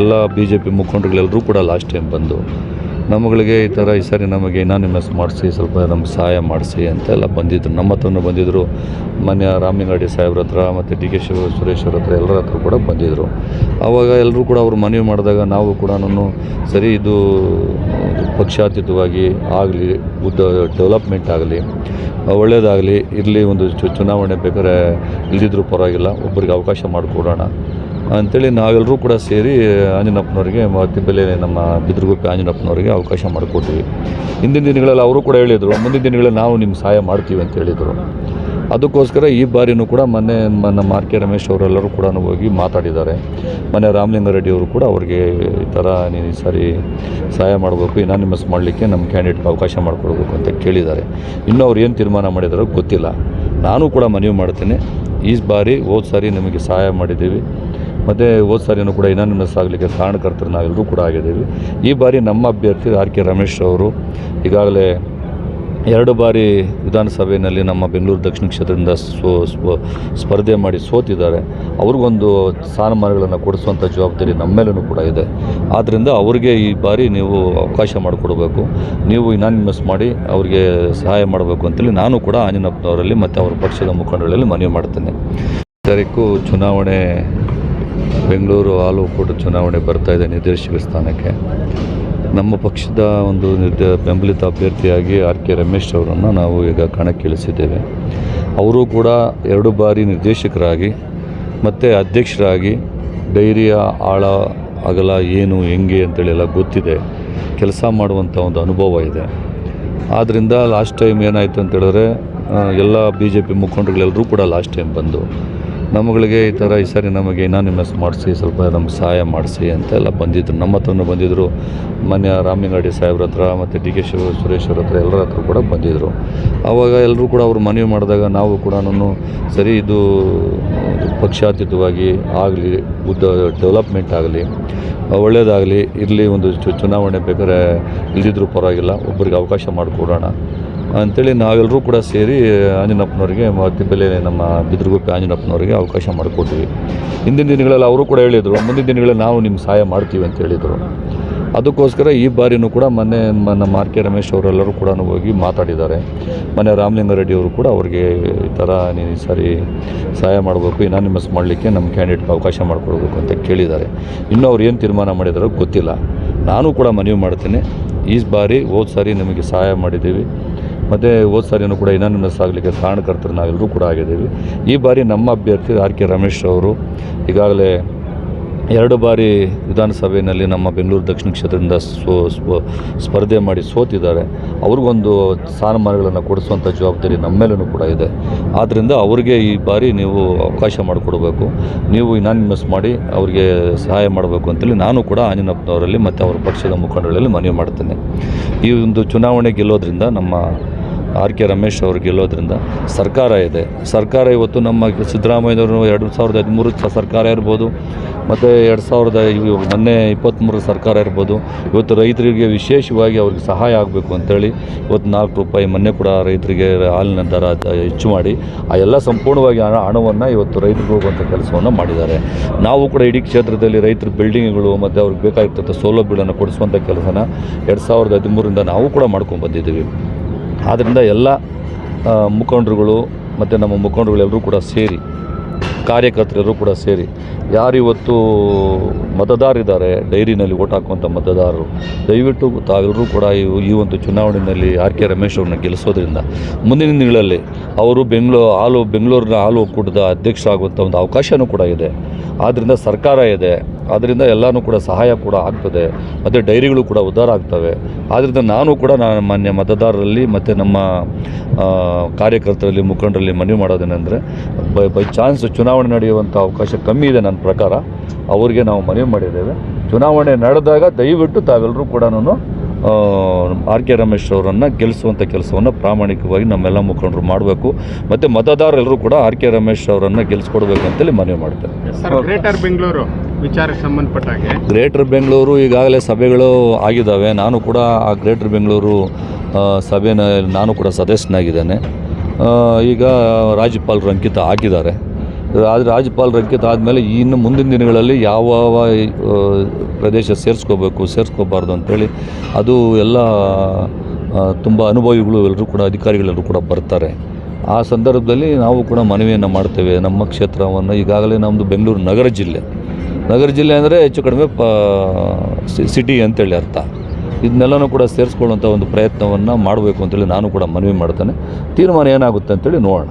ಎಲ್ಲ B J P ಮುಖಂಡರುಗಳೆಲ್ಲರೂ ಕೂಡ last time ಬಂದು, ನಮ್ಮಗಳಿಗೆ ಈ ಥರ ಈ ಸಾರಿ ನಮಗೆ ಇನಾನಿಮಸ್ ಮಾಡಿಸಿ, ಸ್ವಲ್ಪ ನಮ್ಗೆ ಸಹಾಯ ಮಾಡಿಸಿ ಅಂತೆಲ್ಲ ಬಂದಿದ್ದರು ನಮ್ಮ ಹತ್ರನೂ ಬಂದಿದ್ದರು ಮನೆಯ ರಾಮಲಿಂಗಾಡಿ ಸಾಹೇಬ್ರ ಹತ್ರ ಮತ್ತು ಡಿ ಕೆ ಶಿವ ಸುರೇಶ್ವರ ಹತ್ರ ಎಲ್ಲರ ಹತ್ರ ಕೂಡ ಬಂದಿದ್ದರು ಆವಾಗ ಎಲ್ಲರೂ ಕೂಡ ಅವರು ಮನವಿ ಮಾಡಿದಾಗ ನಾವು ಕೂಡ ಸರಿ ಇದು ಪಕ್ಷಾತೀತವಾಗಿ ಆಗಲಿ, ಉದ್ದ ಡೆವಲಪ್ಮೆಂಟ್ ಆಗಲಿ ಒಳ್ಳೆಯದಾಗಲಿ ಇರಲಿ, ಒಂದು ಚುನಾವಣೆ ಬೇಕಾದ್ರೆ ಇಲ್ದಿದ್ರೂ ಪರವಾಗಿಲ್ಲ, ಒಬ್ಬರಿಗೆ ಅವಕಾಶ ಮಾಡಿಕೊಡೋಣ. ಅಂಥೇಳಿ ನಾವೆಲ್ಲರೂ ಕೂಡ ಸೇರಿ ಆಂಜನಪ್ಪನವರಿಗೆ ಮತ್ತು ಬೆಲೆ ನಮ್ಮ ಬಿದ್ರಗುಪ್ಪೆ ಆಂಜನಪ್ಪನವರಿಗೆ ಅವಕಾಶ ಮಾಡಿಕೊಟ್ವಿ ಹಿಂದಿನ ದಿನಗಳಲ್ಲಿ ಅವರು ಕೂಡ ಹೇಳಿದರು, ಮುಂದಿನ ದಿನಗಳಲ್ಲಿ ನಾವು ನಿಮ್ಗೆ ಸಹಾಯ ಮಾಡ್ತೀವಿ ಅಂತ ಹೇಳಿದರು. ಅದಕ್ಕೋಸ್ಕರ ಈ ಬಾರಿನೂ ಕೂಡ ಮೊನ್ನೆ ನಮ್ಮ ಆರ್ ಕೆ ರಮೇಶ್ ಅವರೆಲ್ಲರೂ ಕೂಡ ಹೋಗಿ ಮಾತಾಡಿದ್ದಾರೆ. ಮೊನ್ನೆ ರಾಮಲಿಂಗಾರೆಡ್ಡಿ ಅವರು ಕೂಡ ಅವ್ರಿಗೆ ಈ ಥರ ನೀನು ಈ ಸಾರಿ ಸಹಾಯ ಮಾಡಬೇಕು ಇನಾನಿಮಸ್ ಮಾಡಲಿಕ್ಕೆ ನಮ್ಮ ಕ್ಯಾಂಡಿಡೇಟ್ಗೆ ಅವಕಾಶ ಮಾಡಿಕೊಡ್ಬೇಕು ಅಂತ ಕೇಳಿದ್ದಾರೆ. ಇನ್ನೂ ಅವ್ರು ಏನು ತೀರ್ಮಾನ ಮಾಡಿದಾರೋ ಗೊತ್ತಿಲ್ಲ. ನಾನು ಕೂಡ ಮನವಿ ಮಾಡ್ತೇನೆ. ಈ ಬಾರಿ ಹೋದ ಸಾರಿ ನಿಮಗೆ ಸಹಾಯ ಮಾಡಿದ್ದೀವಿ. ಮತ್ತು ಹೋದ ಸಾರಿನೂ ಕೂಡ ಇನಾನಿಮಸ್ ಆಗಲಿಕ್ಕೆ ಕಾರಣಕರ್ತರು ನಾವೆಲ್ಲರೂ ಕೂಡ ಆಗಿದ್ದೀವಿ. ಈ ಬಾರಿ ನಮ್ಮ ಅಭ್ಯರ್ಥಿ ಆರ್ ಕೆ ರಮೇಶ್ ಅವರು ಈಗಾಗಲೇ ಎರಡು ಬಾರಿ ವಿಧಾನಸಭೆಯಲ್ಲಿ ನಮ್ಮ ಬೆಂಗಳೂರು ದಕ್ಷಿಣ ಕ್ಷೇತ್ರದಿಂದ ಸ್ಪರ್ಧೆ ಮಾಡಿ ಸೋತಿದ್ದಾರೆ. ಅವ್ರಿಗೊಂದು ಸ್ಥಾನಮಾನಗಳನ್ನು ಕೊಡಿಸುವಂಥ ಜವಾಬ್ದಾರಿ ನಮ್ಮ ಮೇಲೂ ಕೂಡ ಇದೆ. ಆದ್ದರಿಂದ ಅವರಿಗೆ ಈ ಬಾರಿ ನೀವು ಅವಕಾಶ ಮಾಡಿಕೊಡ್ಬೇಕು. ನೀವು ಇನಾನಿಮಸ್ ಮಾಡಿ ಅವರಿಗೆ ಸಹಾಯ ಮಾಡಬೇಕು ಅಂತೇಳಿ ನಾನು ಕೂಡ ಆಂಜನಪ್ಪನವರಲ್ಲಿ ಮತ್ತು ಅವರ ಪಕ್ಷದ ಮುಖಂಡರಲ್ಲಿ ಮನವಿ ಮಾಡ್ತೇನೆ. ತಾರೀಕು ಚುನಾವಣೆ ಬೆಂಗಳೂರು ಹಾಲು ಒಕ್ಕೂಟ ಚುನಾವಣೆ ಬರ್ತಾ ಇದೆ ನಿರ್ದೇಶಕ ಸ್ಥಾನಕ್ಕೆ. ನಮ್ಮ ಪಕ್ಷದ ಒಂದು ನಿರ್ದ, ಬೆಂಬಲಿತ ಅಭ್ಯರ್ಥಿಯಾಗಿ ಆರ್ ಕೆ ರಮೇಶ್ ಅವರನ್ನು ನಾವು ಈಗ ಕಣಕ್ಕಿಳಿಸಿದ್ದೇವೆ. ಅವರು ಕೂಡ ಎರಡು ಬಾರಿ ನಿರ್ದೇಶಕರಾಗಿ ಮತ್ತು ಅಧ್ಯಕ್ಷರಾಗಿ ಡೈರಿಯ ಆಳ, ಅಗಲ ಏನು, ಹೆಂಗೆ ಅಂತೇಳಿ ಎಲ್ಲ ಗೊತ್ತಿದೆ. ಕೆಲಸ ಮಾಡುವಂಥ ಒಂದು ಅನುಭವ ಇದೆ. ಆದ್ದರಿಂದ ಲಾಸ್ಟ್ ಟೈಮ್ ಏನಾಯಿತು ಅಂತೇಳಿದ್ರೆ ಎಲ್ಲ ಬಿ ಜೆ ಪಿ ಮುಖಂಡರುಗಳೆಲ್ಲರೂ ಕೂಡ ಲಾಸ್ಟ್ ಟೈಮ್ ಬಂದು ನಮ್ಮಗಳಿಗೆ ಈ ಥರ ಈ ಸರಿ ನಮಗೆ ಇನಾನಿಮಸ್ ಮಾಡಿಸಿ, ಸ್ವಲ್ಪ ನಮ್ಗೆ ಸಹಾಯ ಮಾಡಿಸಿ ಅಂತೆಲ್ಲ ಬಂದಿದ್ದರು ನಮ್ಮ ಹತ್ರನೂ ಬಂದಿದ್ದರು ಮಾನ್ಯ ರಾಮಲಿಂಗಾಡಿ ಸಾಹೇಬ್ರ ಹತ್ರ ಮತ್ತು ಡಿ ಕೆ ಶಿವ ಸುರೇಶ್ವರ ಹತ್ರ ಎಲ್ಲರ ಹತ್ರ ಕೂಡ ಬಂದಿದ್ದರು ಆವಾಗ ಎಲ್ಲರೂ ಕೂಡ ಅವರು ಮನವಿ ಮಾಡಿದಾಗ ನಾವು ಕೂಡ ಸರಿ ಇದು ಪಕ್ಷಾತೀತವಾಗಿ ಆಗಲಿ, ಉದ್ದ ಡೆವಲಪ್ಮೆಂಟ್ ಆಗಲಿ ಒಳ್ಳೆಯದಾಗಲಿ ಇರಲಿ, ಒಂದು ಚುನಾವಣೆ ಬೇಕಾದ್ರೆ ಇಲ್ದಿದ್ರೂ ಪರವಾಗಿಲ್ಲ ಒಬ್ಬರಿಗೆ ಅವಕಾಶ ಮಾಡಿಕೊಡೋಣ. ಅಂಥೇಳಿ ನಾವೆಲ್ಲರೂ ಕೂಡ ಸೇರಿ ಆಂಜನಪ್ಪನವ್ರಿಗೆ ಮತ್ತು ಬೆಲೆ ನಮ್ಮ ಬಿದ್ರಗುಪ್ಪೆ ಆಂಜನಪ್ಪನವ್ರಿಗೆ ಅವಕಾಶ ಮಾಡಿಕೊಟ್ವಿ ಹಿಂದಿನ ದಿನಗಳಲ್ಲಿ ಅವರು ಕೂಡ ಹೇಳಿದರು, ಮುಂದಿನ ದಿನಗಳಲ್ಲಿ ನಾವು ನಿಮ್ಗೆ ಸಹಾಯ ಮಾಡ್ತೀವಿ ಅಂತ ಹೇಳಿದರು. ಅದಕ್ಕೋಸ್ಕರ ಈ ಬಾರಿನೂ ಕೂಡ ಮೊನ್ನೆ ನಮ್ಮ ಆರ್ ಕೆ ರಮೇಶ್ ಅವರೆಲ್ಲರೂ ಕೂಡ ಹೋಗಿ ಮಾತಾಡಿದ್ದಾರೆ. ಮೊನ್ನೆ ರಾಮಲಿಂಗಾರೆಡ್ಡಿ ಅವರು ಕೂಡ ಅವ್ರಿಗೆ ಈ ಥರ ನೀನು ಈ ಸಾರಿ ಸಹಾಯ ಮಾಡಬೇಕು ಇನಾನಿಮಸ್ ಮಾಡಲಿಕ್ಕೆ ನಮ್ಮ ಕ್ಯಾಂಡಿಡೇಟ್ಗೆ ಅವಕಾಶ ಮಾಡಿಕೊಡ್ಬೇಕು ಅಂತ ಕೇಳಿದ್ದಾರೆ. ಇನ್ನೂ ಅವ್ರು ಏನು ತೀರ್ಮಾನ ಮಾಡಿದಾರೋ ಗೊತ್ತಿಲ್ಲ. ನಾನು ಕೂಡ ಮನವಿ ಮಾಡ್ತೀನಿ. ಈ ಬಾರಿ ಹೋದ ಸಾರಿ ನಿಮಗೆ ಸಹಾಯ ಮಾಡಿದ್ದೀವಿ. ಮತ್ತು ಹೋದ ಸಾರಿನೂ ಕೂಡ ಇನಾನಿಮಸ್ ಆಗಲಿಕ್ಕೆ ಕಾರಣಕರ್ತರು ನಾವೆಲ್ಲರೂ ಕೂಡ ಆಗಿದ್ದೀವಿ. ಈ ಬಾರಿ ನಮ್ಮ ಅಭ್ಯರ್ಥಿ ಆರ್ ಕೆ ರಮೇಶ್ ಅವರು ಈಗಾಗಲೇ ಎರಡು ಬಾರಿ ವಿಧಾನಸಭೆಯಲ್ಲಿ ನಮ್ಮ ಬೆಂಗಳೂರು ದಕ್ಷಿಣ ಕ್ಷೇತ್ರದಿಂದ ಸೋ ಸ್ಪರ್ಧೆ ಮಾಡಿ ಸೋತಿದ್ದಾರೆ. ಅವ್ರಿಗೊಂದು ಸ್ಥಾನಮಾನಗಳನ್ನು ಕೊಡಿಸುವಂಥ ಜವಾಬ್ದಾರಿ ನಮ್ಮ ಮೇಲೂ ಕೂಡ ಇದೆ. ಆದ್ದರಿಂದ ಅವರಿಗೆ ಈ ಬಾರಿ ನೀವು ಅವಕಾಶ ಮಾಡಿಕೊಡ್ಬೇಕು. ನೀವು ಇನಾನಿಮಸ್ ಮಾಡಿ ಅವರಿಗೆ ಸಹಾಯ ಮಾಡಬೇಕು ಅಂತೇಳಿ ನಾನು ಕೂಡ ಆಂಜನಪ್ಪನವರಲ್ಲಿ ಮತ್ತು ಅವರ ಪಕ್ಷದ ಮುಖಂಡರಲ್ಲಿ ಮನವಿ ಮಾಡ್ತೇನೆ. ಈ ಒಂದು ಚುನಾವಣೆ ಗೆಲ್ಲೋದ್ರಿಂದ ನಮ್ಮ ಆರ್ ಕೆ ರಮೇಶ್ ಅವರು ಗೆಲ್ಲೋದ್ರಿಂದ ಸರ್ಕಾರ ಇದೆ. ಸರ್ಕಾರ ಇವತ್ತು ನಮ್ಮ ಸಿದ್ದರಾಮಯ್ಯವರು ಎರಡು ಸಾವಿರದ ಹದಿಮೂರು ಸರ್ಕಾರ ಇರ್ಬೋದು, ಮತ್ತು ಎರಡು ಸಾವಿರದ ಮೊನ್ನೆ ಇಪ್ಪತ್ತ್ಮೂರು ಸರ್ಕಾರ ಇರ್ಬೋದು. ಇವತ್ತು ರೈತರಿಗೆ ವಿಶೇಷವಾಗಿ ಅವ್ರಿಗೆ ಸಹಾಯ ಆಗಬೇಕು ಅಂತೇಳಿ ಇವತ್ತು ನಾಲ್ಕು ರೂಪಾಯಿ ಮೊನ್ನೆ ಕೂಡ ರೈತರಿಗೆ ಹಾಲಿನ ದರ ಹೆಚ್ಚು ಮಾಡಿ ಆ ಎಲ್ಲ ಸಂಪೂರ್ಣವಾಗಿ ಹಣ, ಹಣವನ್ನು ಇವತ್ತು ರೈತರಿಗೆ ಹೋಗುವಂಥ ಕೆಲಸವನ್ನು ಮಾಡಿದ್ದಾರೆ. ನಾವು ಕೂಡ ಇಡೀ ಕ್ಷೇತ್ರದಲ್ಲಿ ರೈತರ ಬಿಲ್ಡಿಂಗ್ಗಳು ಮತ್ತು ಅವ್ರಿಗೆ ಬೇಕಾಗಿರ್ತಕ್ಕಂಥ ಸೌಲಭ್ಯಗಳನ್ನು ಕೊಡಿಸುವಂಥ ಕೆಲಸನ ಎರಡು ಸಾವಿರದ ಹದಿಮೂರರಿಂದ ನಾವು ಕೂಡ ಮಾಡ್ಕೊಂಡು ಬಂದಿದ್ದೀವಿ. ಆದ್ದರಿಂದ ಎಲ್ಲ ಮುಖಂಡರುಗಳು ಮತ್ತು ನಮ್ಮ ಮುಖಂಡರುಗಳೆಲ್ಲರೂ ಕೂಡ ಸೇರಿ, ಕಾರ್ಯಕರ್ತರೆಲ್ಲರೂ ಕೂಡ ಸೇರಿ ಯಾರಿವತ್ತು ಮತದಾರರಿದ್ದಾರೆ, ಡೈರಿನಲ್ಲಿ ಓಟ್ ಹಾಕುವಂಥ ಮತದಾರರು, ದಯವಿಟ್ಟು ತಾವೆಲ್ಲರೂ ಕೂಡ ಈ ಒಂದು ಚುನಾವಣೆಯಲ್ಲಿ ಆರ್ ಕೆ ರಮೇಶ್ ಅವ್ರನ್ನ ಗೆಲ್ಲಿಸೋದ್ರಿಂದ ಮುಂದಿನ ದಿನಗಳಲ್ಲಿ ಅವರು ಬೆಂಗಳೂರು ಹಾಲು, ಬೆಂಗಳೂರಿನ ಹಾಲು ಒಕ್ಕೂಟದ ಅಧ್ಯಕ್ಷರಾಗುವಂಥ ಒಂದು ಅವಕಾಶವೂ ಕೂಡ ಇದೆ. ಆದ್ದರಿಂದ ಸರ್ಕಾರ ಇದೆ. ಆದ್ದರಿಂದ ಎಲ್ಲನೂ ಕೂಡ ಸಹಾಯ ಕೂಡ ಆಗ್ತದೆ, ಮತ್ತು ಡೈರಿಗಳು ಕೂಡ ಉದ್ಧಾರ ಆಗ್ತವೆ. ಆದ್ದರಿಂದ ನಾನು ಕೂಡ ನಾನು ಮಾನ್ಯ ಮತದಾರರಲ್ಲಿ ಮತ್ತು ನಮ್ಮ ಕಾರ್ಯಕರ್ತರಲ್ಲಿ, ಮುಖಂಡರಲ್ಲಿ ಮನವಿ ಮಾಡೋದೇನೆಂದರೆ, ಬೈ ಬೈ ಚಾನ್ಸ್ ಚುನಾವಣೆ ನಡೆಯುವಂಥ ಅವಕಾಶ ಕಮ್ಮಿ ಇದೆ ನನ್ನ ಪ್ರಕಾರ. ಅವರಿಗೆ ನಾವು ಮನವಿ ಮಾಡಿದ್ದೇವೆ. ಚುನಾವಣೆ ನಡೆದಾಗ ದಯವಿಟ್ಟು ತಾವೆಲ್ಲರೂ ಕೂಡ ನಾನು ಆರ್ ಕೆ ರಮೇಶ್ ಅವರನ್ನು ಗೆಲ್ಲಿಸುವಂಥ ಕೆಲಸವನ್ನು ಪ್ರಾಮಾಣಿಕವಾಗಿ ನಮ್ಮೆಲ್ಲ ಮುಖಂಡರು ಮಾಡಬೇಕು. ಮತ್ತು ಮತದಾರರೆಲ್ಲರೂ ಕೂಡ ಆರ್ ಕೆ ರಮೇಶ್ ಅವರನ್ನು ಗೆಲ್ಲಿಸ್ಕೊಡ್ಬೇಕು ಅಂತೇಳಿ ಮನವಿ ಮಾಡ್ತಾರೆ ವಿಚಾರಕ್ಕೆ ಸಂಬಂಧಪಟ್ಟ ಹಾಗೆ. ಗ್ರೇಟರ್ ಬೆಂಗಳೂರು ಈಗಾಗಲೇ ಸಭೆಗಳು ಆಗಿದ್ದಾವೆ. ನಾನು ಕೂಡ ಆ ಗ್ರೇಟರ್ ಬೆಂಗಳೂರು ಸಭೆನ ನಾನು ಕೂಡ ಸದಸ್ಯನಾಗಿದ್ದೇನೆ. ಈಗ ರಾಜ್ಯಪಾಲರು ಅಂಕಿತ ಹಾಕಿದ್ದಾರೆ ಆದರೆ ರಾಜ್ಯಪಾಲರು ಅಂಕಿತ ಆದಮೇಲೆ ಇನ್ನು ಮುಂದಿನ ದಿನಗಳಲ್ಲಿ ಯಾವ ಪ್ರದೇಶ ಸೇರಿಸ್ಕೋಬೇಕು, ಸೇರಿಸ್ಕೋಬಾರ್ದು ಅಂತೇಳಿ ಅದು ಎಲ್ಲ ತುಂಬ ಅನುಭವಿಗಳು ಎಲ್ಲರೂ ಕೂಡ, ಅಧಿಕಾರಿಗಳೆಲ್ಲರೂ ಕೂಡ ಬರ್ತಾರೆ. ಆ ಸಂದರ್ಭದಲ್ಲಿ ನಾವು ಕೂಡ ಮನವಿಯನ್ನು ಮಾಡ್ತೇವೆ. ನಮ್ಮ ಕ್ಷೇತ್ರವನ್ನು ಈಗಾಗಲೇ ನಮ್ಮದು ಬೆಂಗಳೂರು ನಗರ ಜಿಲ್ಲೆ. ನಗರ ಜಿಲ್ಲೆ ಅಂದರೆ ಹೆಚ್ಚು ಕಡಿಮೆ, ಪ ಸಿಟಿ ಅಂತೇಳಿ ಅರ್ಥ. ಇದನ್ನೆಲ್ಲನೂ ಕೂಡ ಸೇರಿಸ್ಕೊಳ್ಳುವಂಥ ಒಂದು ಪ್ರಯತ್ನವನ್ನು ಮಾಡಬೇಕು ಅಂತೇಳಿ ನಾನು ಕೂಡ ಮನವಿ ಮಾಡ್ತೇನೆ. ತೀರ್ಮಾನ ಏನಾಗುತ್ತೆ ಅಂತೇಳಿ ನೋಡೋಣ.